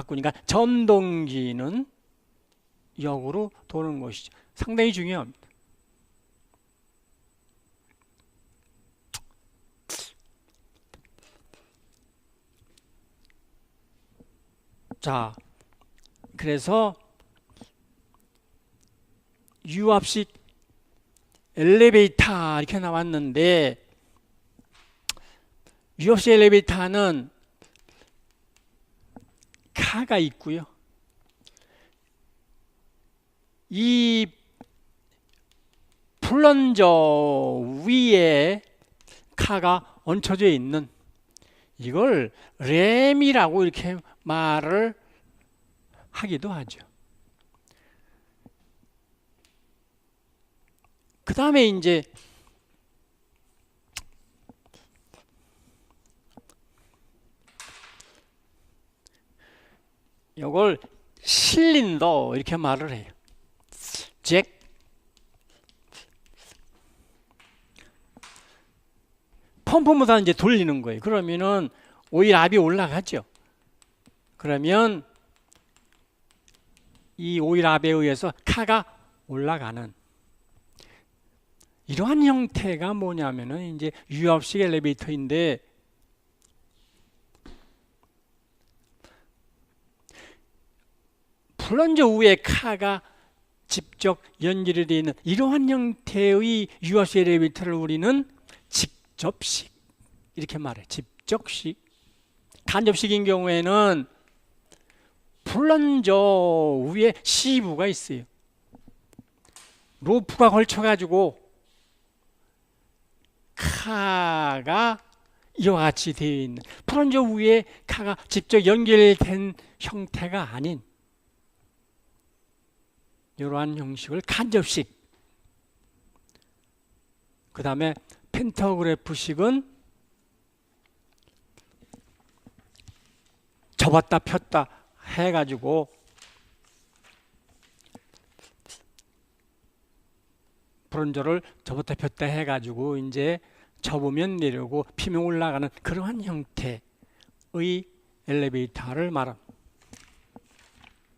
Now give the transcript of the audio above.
바꾸니까 전동기는 역으로 도는 것이죠. 상당히 중요합니다. 자, 그래서 유압식 엘리베이터 이렇게 나왔는데 유압식 엘리베이터는 카가 있고요. 이 플런저 위에 카가 얹혀져 있는 이걸 램이라고 이렇게 말을 하기도 하죠. 그 다음에 이제 이걸 실린더 이렇게 말을 해요. 잭 펌프보다 이제 돌리는 거예요. 그러면은 오일 압이 올라가죠. 그러면 이 오일 압에 의해서 카가 올라가는 이러한 형태가 뭐냐면은 이제 유압식 엘리베이터인데 플런저 위에 카가 직접 연결이 되어 있는 이러한 형태의 유압식 엘리베이터를 우리는 직접식 이렇게 말해. 직접식. 간접식인 경우에는 플런저 위에 시부가 있어요. 로프가 걸쳐가지고 카가 이와 같이 되어 있는 플런저 위에 카가 직접 연결된 형태가 아닌 이러한 형식을 간접식 그 다음에 펜타그래프식은 접었다 폈다 해가지고 브론저를 접었다 폈다 해가지고 이제 접으면 내려오고 피면 올라가는 그러한 형태의 엘리베이터를 말합니다.